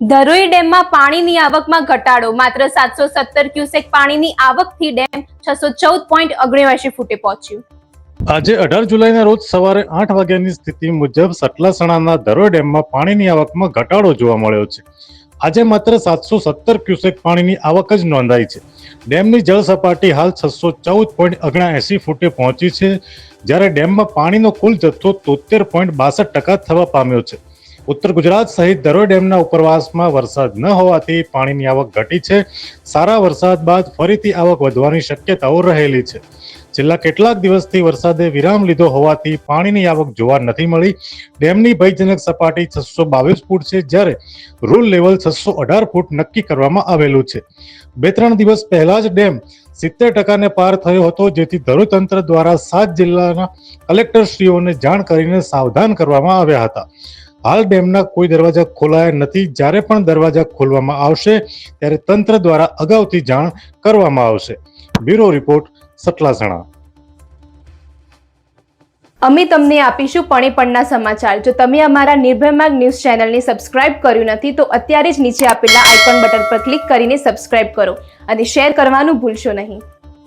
ધરોઈ ડેમમાં પાણીની આવકમાં ઘટાડો. માત્ર સાતસો સત્તર ક્યુસેક પાણીની આવકથી ડેમ છસો ચૌદ પોઈન્ટ ઓગણ્યાસી ફૂટે પહોંચ્યું. આજે અઢાર જુલાઈના રોજ સવારે આઠ વાગ્યાની સ્થિતિ મુજબ સટલાસણાના ધરોઈ ડેમમાં પાણીની આવકમાં ઘટાડો જોવા મળ્યો છે. આજે માત્ર સાતસો સત્તર ક્યુસેક પાણીની આવક જ નોંધાઈ છે. ડેમની જળ સપાટી હાલ છસો ચૌદ પોઈન્ટ ઓગણએંસી ફૂટે પહોંચી છે, જ્યારે ડેમમાં પાણીનો કુલ જથ્થો તોતેર પોઈન્ટ બાસઠ ટકા થવા પામ્યો છે. ઉત્તર ગુજરાત સહિત ધરોઈ ડેમના ઉપરવાસમાં વરસાદ ન હોવાથી પાણીની આવક ઘટી છે. સારા વરસાદ બાદ ફરીથી આવક વધવાની શક્યતાઓ રહેલી છે. છેલ્લા કેટલાક દિવસથી વરસાદે વિરામ લીધો હોવાથી પાણીની આવક જોવા નથી મળી. ડેમની ભયજનક સપાટી છસો બાવીસ ફૂટ છે, જ્યારે રૂલ લેવલ છસો અઢાર ફૂટ નક્કી કરવામાં આવેલું છે. બે ત્રણ દિવસ પહેલા જ ડેમ સિત્તેર ટકાને પાર થયો હતો, જેથી ધરોઈ તંત્ર દ્વારા સાત જિલ્લાના કલેક્ટરશ્રીઓને જાણ કરીને સાવધાન કરવામાં આવ્યા હતા. હાલ ડેમના કોઈ દરવાજા ખોલાયા નથી. જ્યારે પણ દરવાજા ખોલવામાં આવશે, ત્યારે તંત્ર દ્વારા અગાઉથી જાણ કરવામાં આવશે. બ્યુરો રિપોર્ટ સટલાસણા અમે તમને આપીશું પણેપણના સમાચાર. જો તમે અમારા નિર્ભય ન્યૂઝ ચેનલને સબસ્ક્રાઇબ કર્યું નથી, તો અત્યારે જ નીચે આપેલા આઇકોન બટન પર ક્લિક કરીને સબસ્ક્રાઇબ કરો અને શેર કરવાનું ભૂલશો નહીં.